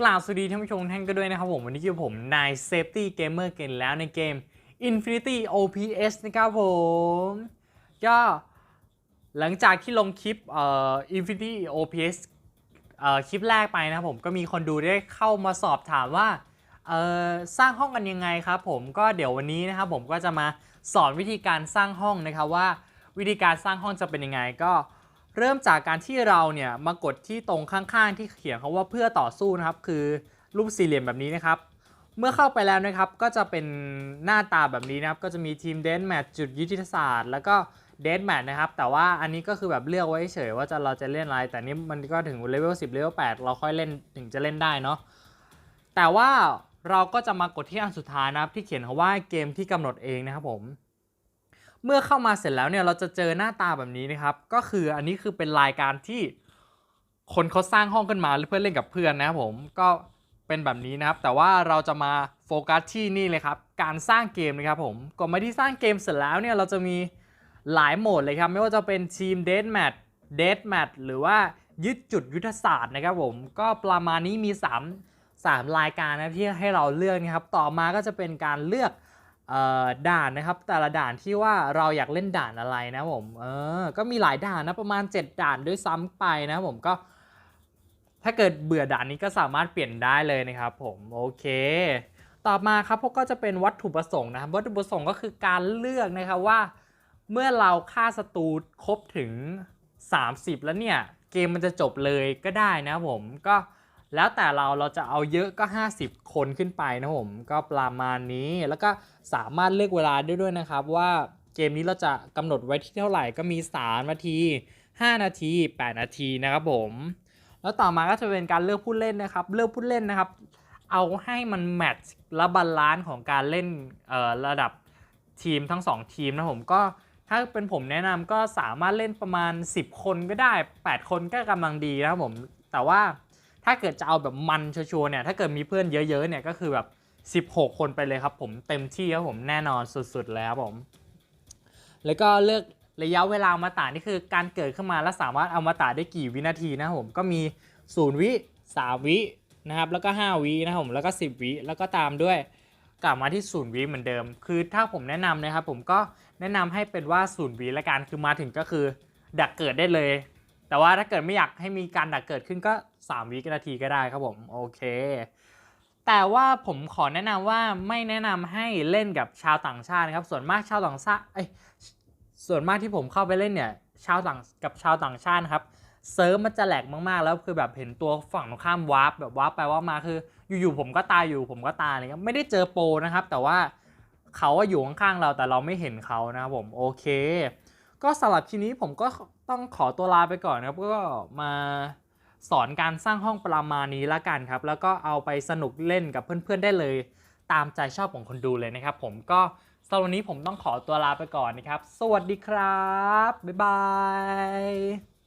กล่าวสวัสดีท่านผู้ชมท่านก็ด้วยนะครับผม วันนี้คือผมนาย Safety Gamer กันแล้วในเกม Infinity OPS นะครับผม ก็หลังจากที่ลงคลิปเอ่อ Infinity OPS เอ่อคลิปแรกไปนะครับผมก็มีคนดูได้เข้ามาสอบถามว่าเอ่อสร้างห้องกันยังไงครับผมก็เดี๋ยววันนี้นะครับผมก็จะมาสอนวิธีการสร้างห้องนะครับว่าวิธีการสร้างห้องจะเป็นยังไงก็ เริ่มจากการที่เราเนี่ยมากดที่ตรงข้างๆ ที่เขียนคำว่าเพื่อต่อสู้นะครับ คือรูปสี่เหลี่ยมแบบนี้นะครับ เมื่อเข้าไปแล้วนะครับก็จะเป็นหน้าตาแบบนี้นะครับ ก็จะมีทีมเดนแมทจุดยุทธศาสตร์ แล้วก็เดนแมทนะครับ แต่ว่าอันนี้ก็คือแบบเลือกไว้เฉยว่าจะเราจะเล่นอะไร แต่นี้มันก็ถึงเลเวล10เลเวล8เราค่อยเล่นถึงจะเล่นได้เนาะแต่ว่าเราก็จะมากดที่อันสุดท้ายนะครับที่เขียนคำว่าเกมที่กำหนดเองนะครับผม เมื่อเข้ามาเสร็จแล้วเนี่ยเราจะเจอหน้าตาแบบนี้นะครับ ก็คืออันนี้คือเป็นรายการที่คนเขาสร้างห้องขึ้นมาเพื่อเล่นกับเพื่อนนะครับผมก็เป็นแบบนี้นะครับ แต่ว่าเราจะมาโฟกัสที่นี่เลยครับ การสร้างเกมนะครับผมก่อนมาที่สร้างเกมเสร็จแล้วเนี่ยเราจะมีหลายโหมดเลยครับไม่ว่าจะเป็นทีมเดทแมทเดทแมทหรือว่ายึดจุดยุทธศาสตร์นะครับผมก็ประมาณนี้มี 3 3 รายการนะที่ให้เราเลือกนะครับ ต่อมาก็จะเป็นการเลือก ด่านนะครับ แต่ละด่านที่ว่าเราอยากเล่นด่านอะไรนะผมเออก็มีหลายด่านนะประมาณ 7 ด่านด้วยซ้ำไปนะผมก็ ถ้าเกิดเบื่อด่านนี้ก็สามารถเปลี่ยนได้เลยนะครับ ผมโอเค ต่อมาครับพวกก็จะเป็นวัตถุประสงค์นะครับ วัตถุประสงค์ก็คือการเลือกนะครับว่า เมื่อเราฆ่าศัตรูครบถึง 30 แล้วเนี่ย เกมมันจะจบเลยก็ได้นะผมก็ แล้วแต่เราเราจะเอาเยอะก็ 50 คนขึ้นไปนะครับผม ก็ประมาณนี้แล้วก็สามารถเลือกเวลาได้ด้วยนะครับ ว่าเกมนี้เราจะกำหนดไว้ที่เท่าไหร่ก็มี 3 นาที 5 นาที 8 นาทีนะครับผมแล้วต่อมาก็จะเป็นการเลือกผู้เล่นนะครับ เลือกผู้เล่นนะครับ เอาให้มันแมทช์และบาลานซ์ของการเล่นระดับทีมทั้ง 2 ทีมนะผมก็ถ้าเป็นผมแนะนำก็สามารถเล่นประมาณ 10 คนก็ได้ 8 คนก็กำลังดีนะครับผม แต่ว่า ถ้าเกิดจะเอาแบบมันชัวร์ๆเนี่ยถ้าเกิดมีเพื่อนเยอะๆเนี่ยก็คือแบบ 16 คนไปเลยครับผมเต็มที่ครับผมแน่นอนสุดๆแล้วครับผมแล้วก็เลือกระยะเวลาอมตะนี่คือการเกิดขึ้นมาแล้วสามารถเอามาตะได้กี่วินาทีนะผมก็มี 0 วิ 3 วินะครับแล้วก็ 5 วินะครับผมแล้วก็ 10 วิแล้วก็ตามด้วยกลับมาที่0วิเหมือนเดิม คือถ้าผมแนะนำนะครับผมก็แนะนำให้เป็นว่า0วิละกันคือมาถึงก็คือดักเกิดได้เลย แต่ว่าถ้าเกิดไม่อยากให้มีการดักเกิดขึ้นก็ 3 วินาทีก็ได้ครับผมโอเค แต่ว่าผมขอแนะนำว่าไม่แนะนำให้เล่นกับชาวต่างชาตินะครับ ส่วนมากชาวต่างชาติส่วนมากที่ผมเข้าไปเล่นเนี่ยชาวต่างกับชาวต่างชาติครับเซิร์ฟมันจะแหลกมากๆ แล้วคือแบบเห็นตัวฝั่งตรงข้ามวาร์ปแบบวาร์ปไปว่ามาคือ อยู่ๆผมก็ตายอยู่ผมก็ตายอะไรเงี้ยไม่ได้เจอโปรนะครับ แต่ว่าเขาว่าอยู่ข้างๆเราแต่เราไม่เห็นเขานะครับผมโอเค ก็สำหรับทีนี้ผมก็ต้องขอตัวลาไปก่อนนะครับ ก็มาสอนการสร้างห้องประมาณนี้ละกันครับ แล้วก็เอาไปสนุกเล่นกับเพื่อนๆได้เลย ตามใจชอบของคนดูเลยนะครับ ผมก็สำหรับวันนี้ผมต้องขอตัวลาไปก่อนนะครับ สวัสดีครับ บ๊ายบาย